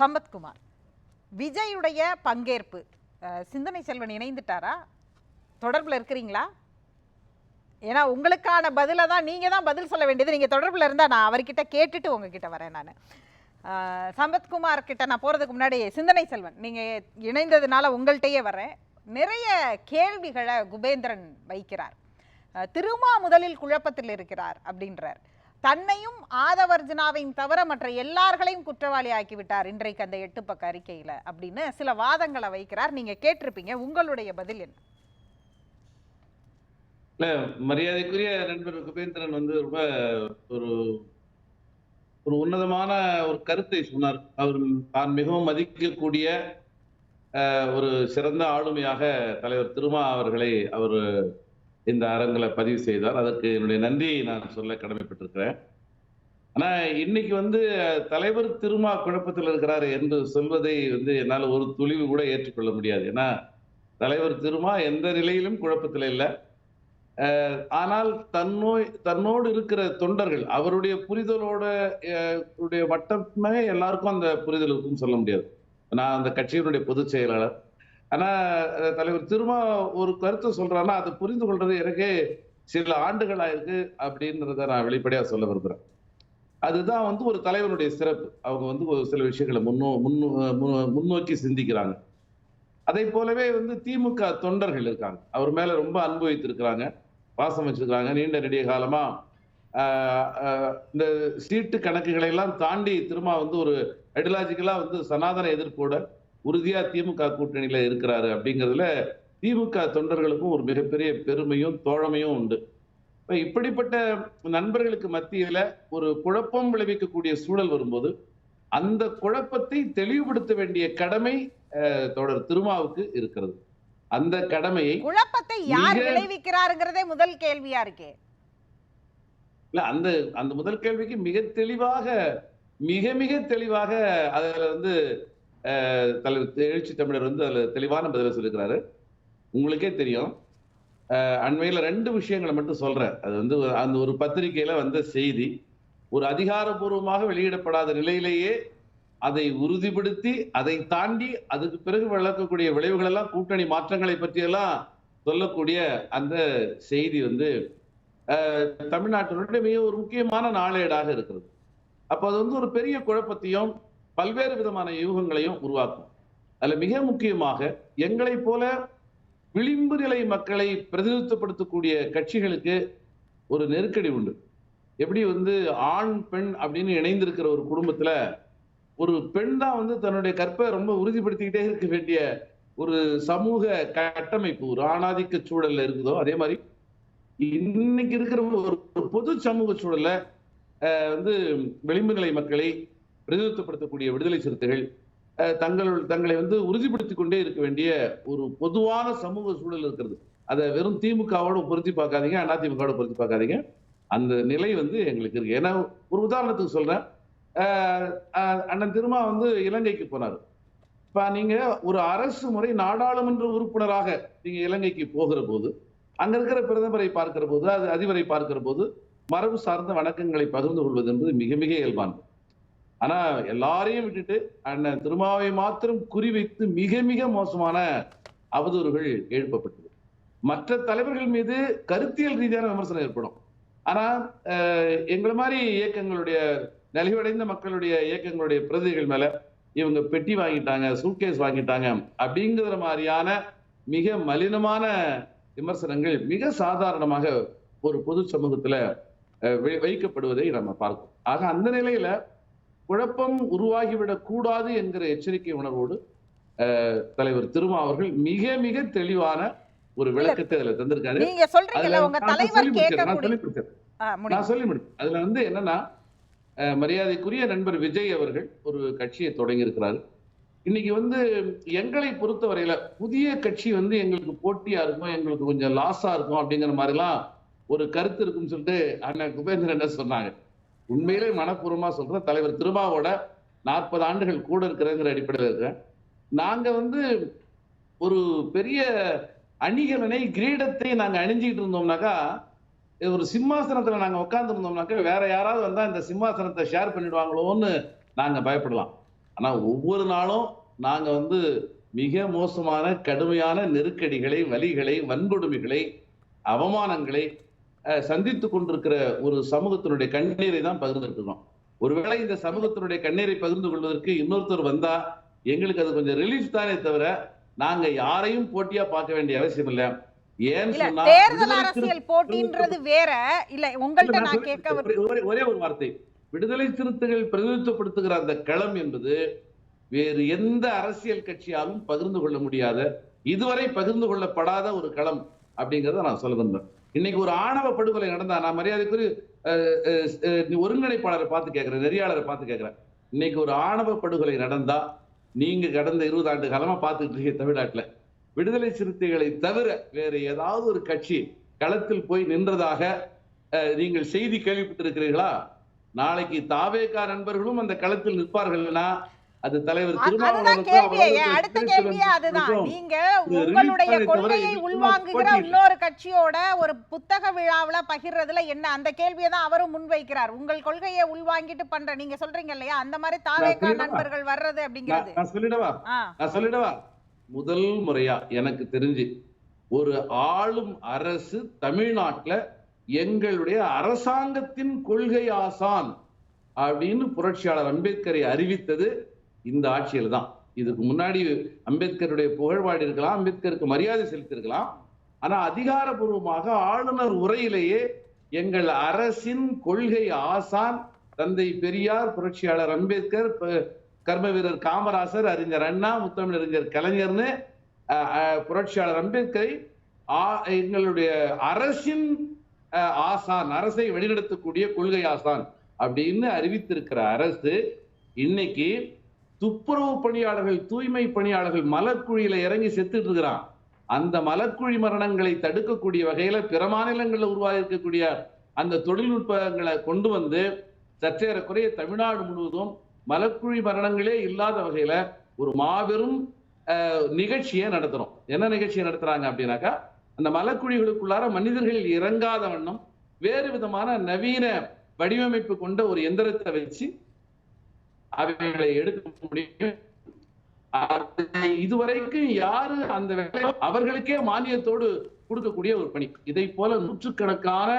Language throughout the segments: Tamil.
சம்பத்குமார். விஜயுடைய பங்கேற்பு சிந்தனை செல்வன் இணைந்துட்டாரா? தொடர்பில் இருக்கிறீங்களா? ஏன்னா உங்களுக்கான பதிலை தான் நீங்கள் தான் பதில் சொல்ல வேண்டியது. நீங்கள் தொடர்பில் இருந்தால் நான் அவர்கிட்ட கேட்டுட்டு உங்ககிட்ட வரேன் நான். சம்பத்குமார் கிட்ட நான் போகிறதுக்கு முன்னாடி சிந்தனை செல்வன் நீங்கள் இணைந்ததுனால உங்கள்கிட்டயே வரேன். நிறைய கேள்விகளை குபேந்திரன் வைக்கிறார். திருமா முதலில் குழப்பத்தில் இருக்கிறார் அப்படின்றார். தன்னையும் ஆதவர்ஜனாவையும் தவிர மற்ற எல்லார்களையும் குற்றவாளி ஆக்கி விட்டார் இன்றைக்கு அந்த எட்டு பக்க அறிக்கையில அப்படின்னு சில வாதங்களை வைக்கிறார். நீங்க கேட்டிருப்பீங்க. உங்களுடைய பதில் என்ன? இல்ல மரியாதைக்குரிய நண்பர் குபேந்திரன் வந்து ரொம்ப ஒரு ஒரு உன்னதமான ஒரு கருத்தை சொன்னார். அவர் தான் மிகவும் மதிக்கக்கூடிய அஹ், ஒரு சிறந்த ஆளுமையாக தலைவர் திருமா அவர்களை அவர் இந்த அறங்களை பதிவு செய்தார் அதற்கு என்னுடைய நன்றியை நான் சொல்ல கடமைப்பட்டிருக்கிறேன். ஆனா இன்னைக்கு வந்து தலைவர் திருமா குழப்பத்தில் இருக்கிறார் என்று சொல்வதை வந்து என்னால் ஒரு துளிவு கூட ஏற்றுக்கொள்ள முடியாது. ஏன்னா தலைவர் திருமா எந்த நிலையிலும் குழப்பத்தில் இல்லை. ஆனால் தன்னோய் தன்னோடு இருக்கிற தொண்டர்கள் அவருடைய புரிதலோட மட்டுமே உடைய எல்லாருக்கும் அந்த புரிதல் இருக்குன்னு சொல்ல முடியாது. நான் அந்த கட்சியினுடைய பொதுச் செயலாளர் ஆனா தலைவர் திருமா ஒரு கருத்தை சொல்றாருன்னா அதை புரிந்து கொள்றது எனக்கே சில ஆண்டுகள் ஆயிருக்கு அப்படின்றத நான் வெளிப்படையா சொல்ல விரும்புறேன். அதுதான் வந்து ஒரு தலைவனுடைய சிறப்பு. அவங்க வந்து ஒரு சில விஷயங்களை முன்னோ முன்னோ முன்னோக்கி சிந்திக்கிறாங்க. அதை போலவே வந்து திமுக தொண்டர்கள் இருக்காங்க. அவர் மேல ரொம்ப அன்பு வைத்திருக்கிறாங்க. பாசம் வச்சிருக்கிறாங்க. நீண்ட நெடிய காலமா இந்த சீட்டு கணக்குகளை எல்லாம் தாண்டி திரும்ப வந்து ஒரு ஐடியாலஜிக்கலா வந்து சனாதன எதிர்ப்போட உறுதியா திமுக கூட்டணியில இருக்கிறாரு அப்படிங்கிறதுல திமுக தொண்டர்களுக்கும் ஒரு மிகப்பெரிய பெருமையும் தோழமையும் உண்டு. இப்ப இப்படிப்பட்ட நண்பர்களுக்கு மத்தியில ஒரு குழப்பம் விளைவிக்கக்கூடிய சூழல் வரும்போது அந்த குழப்பத்தை தெளிவுபடுத்த வேண்டிய கடமை தொடர் திருமாவுக்கு இருக்கிறது. அந்த கடமையை குழப்பத்தை யார் விளைவிக்கிறாருங்கிறதே முதல் கேள்வியா இருக்கே. இல்ல அந்த அந்த முதல் கேள்விக்கு மிக தெளிவாக மிக மிக தெளிவாக அதுல வந்து தலைவர் எழுச்சி தமிழர் வந்து அதில் தெளிவான பதிலை சொல்லியிருக்கிறாரு. உங்களுக்கே தெரியும். அண்மையில் ரெண்டு விஷயங்களை மட்டும் சொல்கிறேன் அது வந்து அந்த ஒரு பத்திரிகையில் வந்த செய்தி ஒரு அதிகாரப்பூர்வமாக வெளியிடப்படாத நிலையிலேயே அதை உறுதிப்படுத்தி அதை தாண்டி அதுக்கு பிறகு விளக்கக்கூடிய விளைவுகள் எல்லாம் கூட்டணி மாற்றங்களை பற்றியெல்லாம் சொல்லக்கூடிய அந்த செய்தி வந்து தமிழ்நாட்டினுடைய மிக ஒரு முக்கியமான நாளேடாக இருக்கிறது. அப்போ அது வந்து ஒரு பெரிய குழப்பத்தையும் பல்வேறு விதமான யூகங்களையும் உருவாக்கும். அதுல மிக முக்கியமாக எங்களை போல விளிம்பு நிலை மக்களை பிரதிநிதித்துவப்படுத்தக்கூடிய கட்சிகளுக்கு ஒரு நெருக்கடி உண்டு. எப்படி வந்து ஆண் பெண் அப்படின்னு இணைந்திருக்கிற ஒரு குடும்பத்துல ஒரு பெண் தான் வந்து தன்னுடைய கற்பை ரொம்ப உறுதிப்படுத்திக்கிட்டே இருக்க வேண்டிய ஒரு சமூக கட்டமைப்பு ஒரு ஆணாதிக்க சூழல்ல இருக்குதோ அதே மாதிரி இன்னைக்கு இருக்கிற ஒரு பொது சமூக சூழல்ல வந்து விளிம்பு நிலை மக்களை பிரதிநிதித்துவப்படுத்தக்கூடிய விடுதலை சிறுத்தைகள் தங்கள் தங்களை வந்து உறுதிப்படுத்திக் கொண்டே இருக்க வேண்டிய ஒரு பொதுவான சமூக சூழல் இருக்கிறது. அதை வெறும் திமுகவோட பொருத்தி பார்க்காதீங்க அதிமுகவோட பொருத்தி பார்க்காதீங்க. அந்த நிலை வந்து எங்களுக்கு இருக்கு. ஏன்னா ஒரு உதாரணத்துக்கு சொல்றேன். அண்ணன் திருமா வந்து இலங்கைக்கு போனார். இப்போ நீங்க ஒரு அரசு முறை நாடாளுமன்ற உறுப்பினராக நீங்க இலங்கைக்கு போகிற போது அங்க இருக்கிற பிரதமரை பார்க்கிற போது அது அதிபரை பார்க்கிற போது மரபு சார்ந்த வணக்கங்களை பகிர்ந்து கொள்வது என்பது மிக மிக இயல்பானது. ஆனா எல்லாரையும் விட்டுட்டு அண்ணன் திருமாவை மாத்திரம் குறிவைத்து மிக மிக மோசமான அவதூறுகள் எழுப்பப்பட்டது. மற்ற தலைவர்கள் மீது கருத்தியல் ரீதியான விமர்சனம் ஏற்படும். ஆனா எங்களை மாதிரி இயக்கங்களுடைய நலிவடைந்த மக்களுடைய இயக்கங்களுடைய பிரதிகள் மேல இவங்க பெட்டி வாங்கிட்டாங்க சூட்கேஸ் வாங்கிட்டாங்க அப்படிங்கிற மாதிரியான மிக மலினமான விமர்சனங்கள் மிக சாதாரணமாக ஒரு பொது சமூகத்துல வைக்கப்படுவதை நம்ம பார்க்கிறோம் ஆக அந்த நிலையில குழப்பம் உருவாகிவிடக் கூடாது என்கிற எச்சரிக்கை உணர்வோடு தலைவர் திருமா அவர்கள் மிக மிக தெளிவான ஒரு விளக்கத்தை அதுல தந்திருக்காரு. நான் சொல்லி முடியும் அதுல வந்து என்னன்னா மரியாதைக்குரிய நண்பர் விஜய் அவர்கள் ஒரு கட்சியை தொடங்கி இருக்கிறாரு இன்னைக்கு வந்து எங்களை பொறுத்தவரையில புதிய கட்சி வந்து எங்களுக்கு போட்டியா இருக்கும் எங்களுக்கு கொஞ்சம் லாஸா இருக்கும் அப்படிங்கிற மாதிரிலாம் ஒரு கருத்து இருக்குன்னு சொல்லிட்டு அண்ணன் குபேந்திரன் என்ன சொன்னாங்க? உண்மையிலே மனப்பூர்வமாக சொல்றேன். தலைவர் திருமாவோட நாற்பது ஆண்டுகள் கூட இருக்கிறங்கிற அடிப்படையில் இருக்கிறேன் நாங்கள் வந்து ஒரு பெரிய அணிகலனை கிரீடத்தை நாங்கள் அணிஞ்சிக்கிட்டு இருந்தோம்னாக்கா இது ஒரு சிம்மாசனத்தில் நாங்கள் உட்காந்துருந்தோம்னாக்கா வேற யாராவது வந்தால் இந்த சிம்மாசனத்தை ஷேர் பண்ணிடுவாங்களோன்னு நாங்கள் பயப்படலாம். ஆனால் ஒவ்வொரு நாளும் நாங்கள் வந்து மிக மோசமான கடுமையான நெருக்கடிகளை வலிகளை வன்கொடுமைகளை அவமானங்களை அஹ், சந்தித்துக் கொண்டிருக்கிற ஒரு சமூகத்தினுடைய கண்ணீரை தான் பகிர்ந்துருக்கிறோம். ஒருவேளை இந்த சமூகத்தினுடைய கண்ணீரை பகிர்ந்து கொள்வதற்கு இன்னொருத்தர் வந்தா எங்களுக்கு அது கொஞ்சம் ரிலீஃப் தானே தவிர நாங்க யாரையும் போட்டியா பார்க்க வேண்டிய அவசியம் இல்ல. தேர்தல் அரசியல் போட்டின்றது வேற. இல்ல உங்கள்ட்ட நான் கேட்க ஒரு- ஒரே வார்த்தை. விடுதலை சிறுத்தைகள் பிரதிநிதித்துவப்படுத்துகிற அந்த களம் என்பது வேறு எந்த அரசியல் கட்சியாலும் பகிர்ந்து கொள்ள முடியாத இதுவரை பகிர்ந்து கொள்ளப்படாத ஒரு களம் அப்படிங்கறத நான் சொல்ல இன்னைக்கு ஒரு ஆணவ படுகொலை நடந்தா நான் மரியாதைக்குரிய அஹ், ஒருங்கிணைப்பாளரை பார்த்து கேட்கிறேன் நெறியாளரை பார்த்து கேட்கிறேன் இன்னைக்கு ஒரு ஆணவ படுகொலை நடந்தா நீங்க கடந்த இருபது ஆண்டு காலமா பார்த்துட்டு இருக்கீங்க தமிழ்நாட்டுல. விடுதலை சிறுத்தைகளை தவிர வேற ஏதாவது ஒரு கட்சி களத்தில் போய் நின்றதாக அஹ், நீங்கள் செய்தி கேள்விப்பட்டிருக்கிறீர்களா? நாளைக்கு தாவேகா நண்பர்களும் அந்த களத்தில் நிற்பார்கள்னா அது தலைவர் அடுத்த கேள்வியே அதுதான். நீங்க உங்களுடைய கொள்கையை உள்வாங்குகிற. இன்னொரு கட்சியோட ஒரு புத்தக விழாவுல பகிர்றதுல என்ன? அந்த கேள்வியை தான் அவரும் முன்வைக்கிறார். உங்கள் கொள்கையை உள்வாங்கிட்டு பண்ற நீங்க சொல்றீங்க இல்லையா? அந்த மாதிரி தாவேகா சொல்லிடவா? நண்பர்கள் வர்றது அப்படிங்கிறது. நான் சொல்லிடவா? நான் சொல்லிடவா? முதல் முறையா எனக்கு தெரிஞ்சு ஒரு ஆளும் அரசு தமிழ்நாட்டுல எங்களுடைய அரசாங்கத்தின் கொள்கை ஆசான் அப்படின்னு புரட்சியாளர் அம்பேத்கரை அறிவித்தது. இந்த ஆட்சியில் தான். இதுக்கு முன்னாடி அம்பேத்கருடைய புகழ்பாடு இருக்கலாம் அம்பேத்கருக்கு மரியாதை செலுத்தியிருக்கலாம். ஆனால் அதிகாரபூர்வமாக ஆளுநர் உரையிலேயே எங்கள் அரசின் கொள்கை ஆசான் தந்தை பெரியார் புரட்சியாளர் அம்பேத்கர் கர்ம வீரர் காமராசர் அறிஞர் அண்ணா முத்தமிழறிஞர் கலைஞர்னு புரட்சியாளர் அம்பேத்கரை ஆ- எங்களுடைய அரசின் ஆசான் அரசை வழிநடத்தக்கூடிய கொள்கை ஆசான் அப்படின்னு அறிவித்திருக்கிற அரசு இன்னைக்கு துப்புரவு பணியாளர்கள் தூய்மை பணியாளர்கள் மலர்குழியில இறங்கி செத்துட்டு இருக்கிறான் அந்த மலர்குழி மரணங்களை தடுக்கக்கூடிய வகையில பிற மாநிலங்களில் உருவாகி இருக்கக்கூடிய அந்த தொழில்நுட்பங்களை கொண்டு வந்து சற்றேறக்குறைய தமிழ்நாடு முழுவதும் மலர்குழி மரணங்களே இல்லாத வகையில ஒரு மாபெரும் நிகழ்ச்சியை நடத்துறோம். என்ன நிகழ்ச்சியை நடத்துறாங்க அப்படின்னாக்கா அந்த மலக்குழிகளுக்குள்ளார மனிதர்கள் இறங்காத வண்ணம் வேறு விதமான நவீன வடிவமைப்பு கொண்ட ஒரு எந்திரத்தை வச்சு அவைகளை எடுக்க முடியும். இதுவரைக்கும் யாரு அந்த வேலை அவர்களுக்கே மானியத்தோடு கொடுக்கக்கூடிய ஒரு பணி. இதை போல நூற்றுக்கணக்கான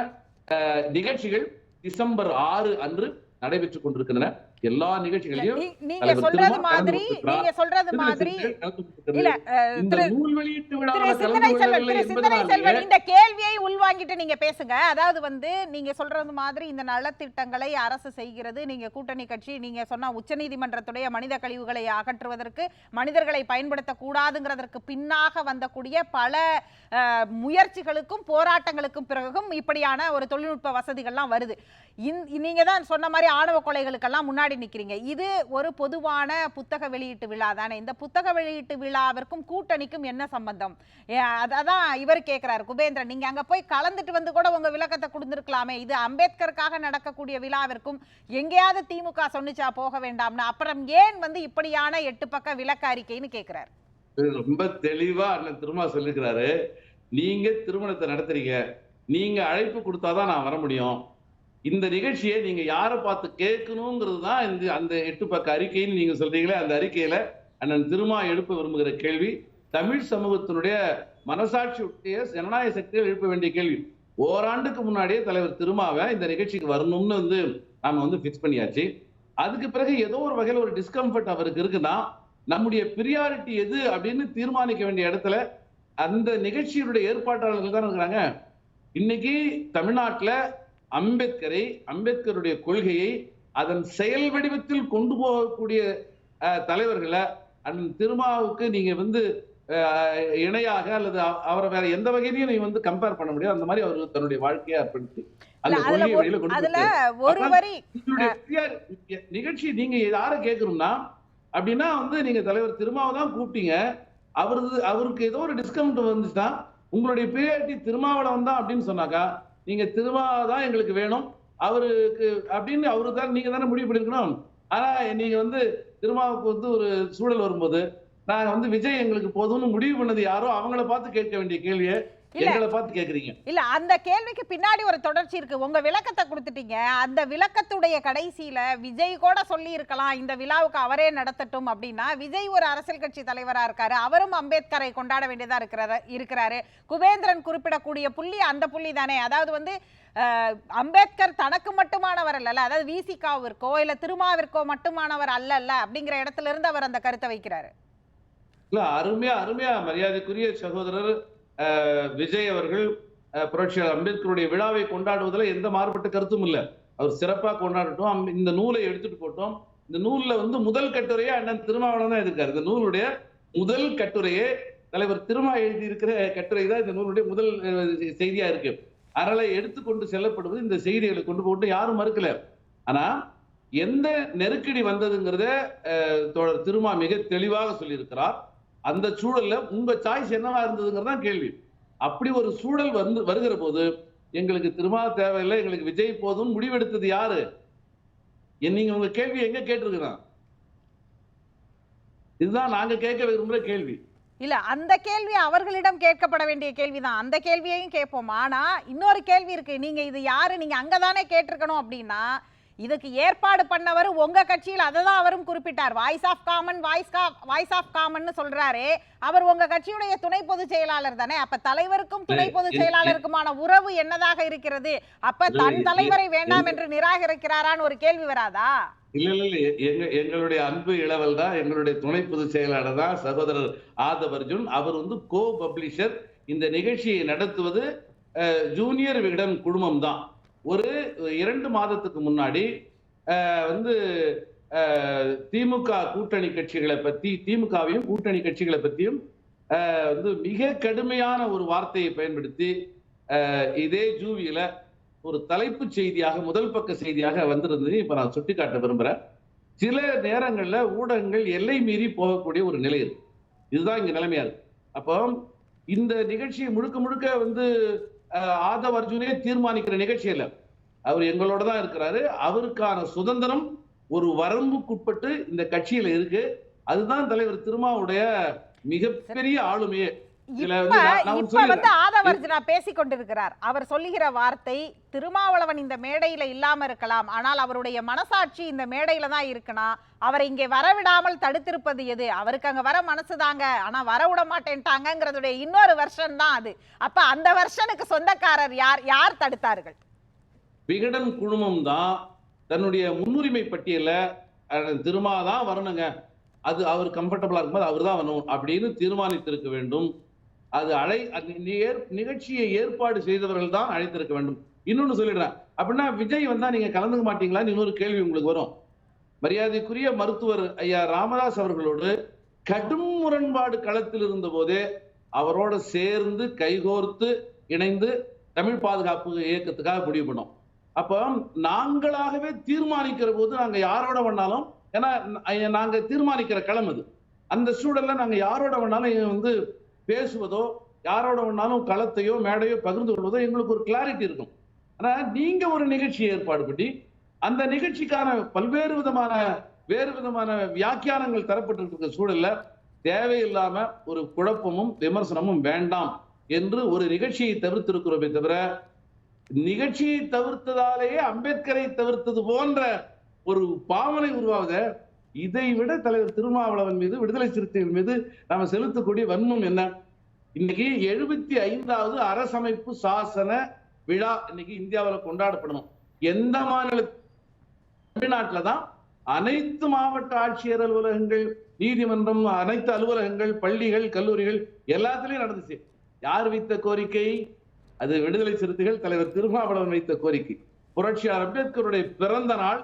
அஹ், நிகழ்ச்சிகள் டிசம்பர் ஆறு அன்று நடைபெற்றுக் கொண்டிருக்கின்றன. எல்லா நிகழ்ச்சிகளையும் நீங்க சொல்றது மாதிரி. நீங்க சொல்றது மாதிரி. இல்ல திரு சிந்தனை செல்வன் கொள்ளவில்லை திரு சிந்தனை செல்வன் என்பதனாலேயே இந்த கேள்வியை உள்வாங்கிட்டு நீங்க பேசுங்க அதாவது வந்து நீங்க சொல்றது மாதிரி இந்த நலத்திட்டங்களை அரசு செய்கிறது நீங்க கூட்டணி கட்சி நீங்க சொன்ன உச்சநீதிமன்றத்துடைய மனித கழிவுகளை அகற்றுவதற்கு மனிதர்களை பயன்படுத்த கூடாதுங்கிறதற்கு பின்னாக வந்தக்கூடிய பல முயற்சிகளுக்கும் போராட்டங்களுக்கும் பிறகும் இப்படியான ஒரு தொழில்நுட்ப வசதிகள்லாம் வருது நீங்க தான் சொன்ன மாதிரி ஆணவ கொலைகளுக்கெல்லாம் முன்னாடி நிக்கிறீங்க. இது ஒரு பொதுவான புத்தக வெளியீட்டு விழா தானே. இந்த புத்தக வெளியீட்டு விழாவிற்கும் கூட்டணிக்கும் என்ன சம்பந்தம்? அதான் இவர் கேட்கிறாரு குபேந்திரன். நீங்க அங்க போய் கலந்துட்டு வந்து கூட உங்க விளக்கத்தை கொடுத்துருக்கலாமே. இது அம்பேத்கருக்காக நடக்கக்கூடிய விழாவிற்கும் எங்கேயாவது திமுக சொன்னிச்சா போக வேண்டாம்னு. அப்புறம் ஏன் வந்து இப்படியான எட்டு பக்க விளக்க அறிக்கைன்னு கேட்கிறாரு ரொம்ப தெளிவா அண்ணன் திருமா சொல்லிருக்கிறாரு நீங்க திருமணத்தை நடத்துறீங்க. நீங்க அழைப்பு கொடுத்தாதான் நான் வர முடியும். இந்த நிகழ்ச்சியை நீங்க யாரை பார்த்து கேட்கணுங்கிறது தான் இந்த அந்த எட்டு பக்க அறிக்கைன்னு நீங்க சொல்றீங்களே அந்த அறிக்கையில அண்ணன் திருமா எழுப்ப விரும்புகிற கேள்வி. தமிழ் சமூகத்தினுடைய மனசாட்சியுடைய ஜனநாயக சக்தியை எழுப்ப வேண்டிய கேள்வி. ஓராண்டுக்கு முன்னாடியே தலைவர் திருமாவை இந்த நிகழ்ச்சிக்கு வரணும்னு வந்து நாம வந்து ஃபிக்ஸ் பண்ணியாச்சு. அதுக்கு பிறகு ஏதோ ஒரு வகையில் ஒரு டிஸ்கம்ஃபர்ட் அவருக்கு இருக்குன்னா நம்முடைய பிரியாரிட்டி எது அப்படின்னு தீர்மானிக்க வேண்டிய இடத்துல அந்த நிகழ்ச்சியினுடைய ஏற்பாட்டாளர்கள் தான் இருக்கிறாங்க. இன்னைக்கு தமிழ்நாட்டில் அம்பேத்கரை அம்பேத்கருடைய கொள்கையை அதன் செயல் வடிவத்தில் கொண்டு போகக்கூடிய தலைவர்களை அண்ணன் திருமாவுக்கு நீங்க வந்து இணையாக அல்லது அவ- அவரை வேற எந்த வகையிலையும் நீங்க வந்து கம்பேர் பண்ண முடியாது. அந்த மாதிரி அவர் தன்னுடைய வாழ்க்கையை அர்ப்பணித்து நிகழ்ச்சி நீங்க யாரை கேட்கணும்னா அப்படின்னா வந்து நீங்க தலைவர் திருமாவை தான் கூப்பிட்டீங்க. அவரது அவருக்கு ஏதோ ஒரு டிஸ்கவுண்ட் வந்துச்சுன்னா உங்களுடைய பிரியாரிட்டி திருமாவளவன் தான் அப்படின்னு சொன்னாக்கா நீங்க திருமாவை தான் எங்களுக்கு வேணும். அவருக்கு அப்படின்னு அவரு தான் நீங்க தானே முடிவு பண்ணிருக்கணும். ஆனா நீங்க வந்து திருமாவுக்கு வந்து ஒரு சூழல் வரும்போது நாங்க வந்து விஜய் எங்களுக்கு போதும்னு முடிவு பண்ணது யாரோ அவங்கள பார்த்து கேட்க வேண்டிய கேள்வியை இல்ல. அந்த கேள்விக்கு பின்னாடி ஒரு தொடர்ச்சி இருக்கு. உங்க விளக்கத்தை கொடுத்துட்டீங்க. அந்த விளக்கத்துடைய கடைசியில விஜய் கூட சொல்லி இருக்கலாம் இந்த விழாவுக்கு அவரே நடத்தட்டும் அப்படின்னா விஜய் ஒரு அரசியல் கட்சி தலைவரா இருக்காரு. அவரும் அம்பேத்கரை கொண்டாட வேண்டியதா இருக்கிறாரு இருக்கிறாரு. குபேந்திரன் குறிப்பிடக்கூடிய புள்ளி அந்த புள்ளி தானே. அதாவது வந்து அம்பேத்கர் தனக்கு மட்டுமானவர் அல்ல அதாவது விசிகாவிற்கோ இல்ல திருமாவிற்கோ மட்டுமானவர் அல்ல அப்படிங்கிற இடத்துல இருந்து அவர் அந்த கருத்தை வைக்கிறாரு. இல்ல அருமையா அருமையா மரியாதைக்குரிய சகோதரர் விஜய் அவர்கள் அஹ், புரட்சியாளர் அம்பேத்கருடைய விழாவை கொண்டாடுவதில் எந்த மாறுபட்ட கருத்தும் இல்லை. அவர் சிறப்பாக கொண்டாடட்டும். அம்- இந்த நூலை எடுத்துட்டு போட்டோம். இந்த நூல்ல வந்து முதல் கட்டுரையே அண்ணன் திருமாவளவன் தான் இருக்காரு இந்த நூலுடைய முதல் கட்டுரையே தலைவர் திருமா எழுதி இருக்கிற கட்டுரை தான் இந்த நூலுடைய முதல் செய்தியாக செய்தியா இருக்கு. அதனால எடுத்துக்கொண்டு செல்லப்படுவது இந்த செய்திகளை கொண்டு போட்டு யாரும் மறுக்கல. ஆனா எந்த நெருக்கடி வந்ததுங்கிறத தோழர் திருமா மிக தெளிவாக சொல்லியிருக்கிறார். அந்த சூழல்ல உங்க சாய்ஸ் என்னவா இருந்ததுங்கிறது தான் கேள்வி. அப்படி ஒரு சூழல் வந்து வருகிற போது எங்களுக்கு திருமா தேவையில்லை எங்களுக்கு விஜய் போதும் முடிவெடுத்தது யாரு? நீங்க உங்க கேள்வி எங்க கேட்டிருக்கிறான் இதுதான் நாங்க கேட்க விரும்புற கேள்வி. இல்ல அந்த கேள்வி அவர்களிடம் கேட்கப்பட வேண்டிய கேள்விதான். அந்த கேள்வியையும் கேட்போம். ஆனா இன்னொரு கேள்வி இருக்கு. நீங்க இது யாரு? நீங்க அங்கதானே கேட்டிருக்கணும் அப்படின்னா இதுக்கு ஏற்பாடு பண்ணவர் உங்க கட்சியில் அதை தான் அவரும் குறிப்பிட்டார். Voice of common voice voice of common சொல்றாரு. அவர் உங்க கட்சியுடைய துணை பொதுச் செயலாளர் தானே? அப்ப தலைவருக்கும் துணை பொதுச் செயலாளருக்குமான உறவு என்னதாக இருக்கிறது? அப்ப தன் தலைவரை. வேண்டாம் என்று நிராகரிக்கிறாரான்னு ஒரு கேள்வி வராதா? இல்ல இல்ல இல்ல எங்க எங்களுடைய அன்பு இளவல் தான் எங்களுடைய துணை பொதுச் செயலாளர் தான் சகோதரர் ஆதவ் அர்ஜுன். அவர் வந்து கோ பப்ளிஷர் இந்த நிகழ்ச்சியை நடத்துவது ஜூனியர் விகடன் குழுமம் தான். ஒரு இரண்டு மாதத்துக்கு முன்னாடி வந்து திமுக கூட்டணி கட்சிகளை பத்தி திமுகவையும் கூட்டணி கட்சிகளை பத்தியும் வந்து மிக கடுமையான ஒரு வார்த்தையை பயன்படுத்தி இதே ஜூவியில ஒரு தலைப்பு செய்தியாக முதல் பக்க செய்தியாக வந்திருந்தது. இப்ப நான் சுட்டிக்காட்ட விரும்புறேன். சில நேரங்கள்ல ஊடகங்கள் எல்லை மீறி போகக்கூடிய ஒரு நிலை இருக்கு இதுதான் இங்க நிலைமையா இருக்கு. அப்போ இந்த நிகழ்ச்சியை முழுக்க முழுக்க வந்து ஆதவ் அர்ஜுனே தீர்மானிக்கிற நிகழ்ச்சியில அவர் எங்களோட தான் இருக்கிறாரு. அவருக்கான சுதந்திரம் ஒரு வரம்புக்குட்பட்டு இந்த கட்சியில இருக்கு. அதுதான் தலைவர் திருமாவுடைய மிகப்பெரிய ஆளுமையே. இப்ப வந்து ஆதவர்ஜுனா பேசிக் கொண்டிருக்கிறார் அவர் சொல்லுகிற வார்த்தை திருமாவளவன் இந்த மேடையில இல்லாம இருக்கலாம். ஆனால் அவருடைய மனசாட்சி இந்த மேடையில தான் இருக்கணும் அவரை இங்கே வரவிடாமல் தடுத்திருப்பது எது? அவருக்கு அங்க வர மனசுதாங்க ஆனா வர விட மாட்டேன்ட்டாங்கிறதுடைய இன்னொரு வெர்ஷன் தான் அது. அப்ப அந்த வெர்ஷனுக்கு சொந்தக்காரர் யார்? யார் தடுத்தார்கள்? விகடன் குழுமம் தான் தன்னுடைய முன்னுரிமை பட்டியல திருமா தான் வரணுங்க. அது அவர் கம்ஃபர்டபுளா இருக்கும்போது அவர் தான் வரணும். அப்படின்னு தீர்மானித்திருக்க வேண்டும். அது அழை அது நிகழ்ச்சியை ஏற்பாடு செய்தவர்கள் தான் அழைத்திருக்க வேண்டும். இன்னொன்னு சொல்லிடுறேன். அப்படின்னா விஜய் வந்தா நீங்க கலந்துக்க மாட்டீங்களான்னு இன்னொரு கேள்வி உங்களுக்கு வரும். மரியாதைக்குரிய மருத்துவர் ஐயா ராமதாஸ் அவர்களோடு கடும் முரண்பாடு களத்தில் இருந்த போதே அவரோட சேர்ந்து கைகோர்த்து இணைந்து தமிழ் பாதுகாப்பு இயக்கத்துக்காக முடிவு பண்ணோம். அப்போ நாங்களாகவே தீர்மானிக்கிற போது நாங்க யாரோட வேணாலும் ஏன்னா நாங்க தீர்மானிக்கிற களம் அது. அந்த சூழல்ல நாங்க யாரோட வேணாலும் வந்து பேசுவதோ யாரோட வேணாலும் களத்தையோ மேடையோ பகிர்ந்து கொள்வதோ எங்களுக்கு ஒரு கிளாரிட்டி இருக்கும். ஆனால் நீங்கள் ஒரு நிகழ்ச்சி ஏற்பாடு பண்ணி அந்த நிகழ்ச்சிக்கான பல்வேறு விதமான வேறு விதமான வியாக்கியானங்கள் தரப்பட்டிருக்கிற சூழல்ல தேவையில்லாம ஒரு குழப்பமும் விமர்சனமும் வேண்டாம் என்று ஒரு நிகழ்ச்சியை தவிர்த்திருக்கிறோமே தவிர நிகழ்ச்சியை தவிர்த்ததாலேயே அம்பேத்கரை தவிர்த்தது போன்ற ஒரு பாவனை உருவாக இதை விட தலைவர் திருமாவளவன் மீது விடுதலை சிறுத்தைகள் மீது நாம செலுத்தக்கூடிய வன்மம் என்ன? இன்னைக்கு எழுபத்தி ஐந்தாவது அரசமைப்பு சாசன விழா இன்னைக்கு இந்தியாவில் கொண்டாடப்படணும். எந்த மாநில தமிழ்நாட்டில் தான் அனைத்து மாவட்ட ஆட்சியர் அலுவலகங்கள் நீதிமன்றம் அனைத்து அலுவலகங்கள் பள்ளிகள் கல்லூரிகள் எல்லாத்துலயும் நடந்துச்சு. யார் வைத்த கோரிக்கை? அது விடுதலை சிறுத்தைகள் தலைவர் திருமாவளவன் வைத்த கோரிக்கை. புரட்சியாளர் அம்பேத்கருடைய பிறந்த நாள்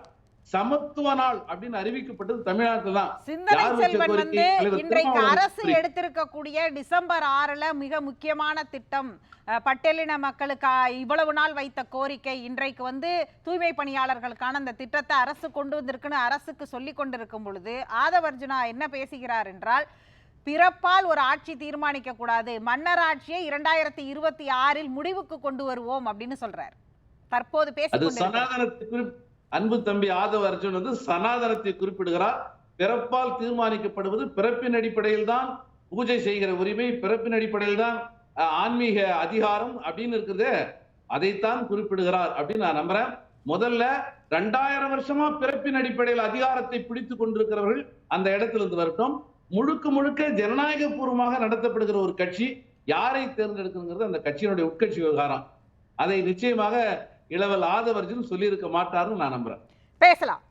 சமத்துவ நாள் அப்படின்னு அறிவிக்கப்பட்டது தமிழ்நாட்டில் தான் சிந்தனை செல்வன்? வந்து இன்றைக்கு அரசு. எடுத்திருக்கக்கூடிய டிசம்பர் ஆறுல மிக முக்கியமான திட்டம் பட்டியலின மக்களுக்கு இவ்வளவு நாள் வைத்த கோரிக்கை இன்றைக்கு வந்து தூய்மை பணியாளர்களுக்கான அந்த திட்டத்தை அரசு கொண்டு வந்திருக்குன்னு அரசுக்கு சொல்லி கொண்டிருக்கும் பொழுது ஆதவர்ஜுனா என்ன பேசுகிறார் என்றால் பிறப்பால் ஒரு ஆட்சி தீர்மானிக்க கூடாது மன்னர் ஆட்சியை இரண்டாயிரத்தி இருபத்தி ஆறில் முடிவுக்கு கொண்டு வருவோம் அப்படின்னு சொல்றார் தற்போது குறிப்- அன்பு தம்பி ஆதவ அர்ஜுன் வந்து சனாதனத்தை குறிப்பிடுகிறார். பிறப்பால் தீர்மானிக்கப்படுவது பிறப்பின் அடிப்படையில் தான் பூஜை செய்கிற உரிமை பிறப்பின் அடிப்படையில் தான் ஆன்மீக அதிகாரம் அப்படின்னு இருக்குது அதைத்தான் குறிப்பிடுகிறார் அப்படின்னு நான் நம்புறேன். முதல்ல ரெண்டாயிரம் வருஷமா பிறப்பின் அடிப்படையில் அதிகாரத்தை பிடித்து கொண்டிருக்கிறவர்கள் அந்த இடத்துல இருந்து வரட்டும். முழுக்க முழுக்க ஜனநாயக பூர்வமாக நடத்தப்படுகிற ஒரு கட்சி யாரை தேர்ந்தெடுக்கணுங்கிறது அந்த கட்சியினுடைய உட்கட்சி விவகாரம். அதை நிச்சயமாக இளவல் ஆதவர்ஜுன் சொல்லியிருக்க மாட்டார்னு நான் நம்புறேன். பேசலாம்.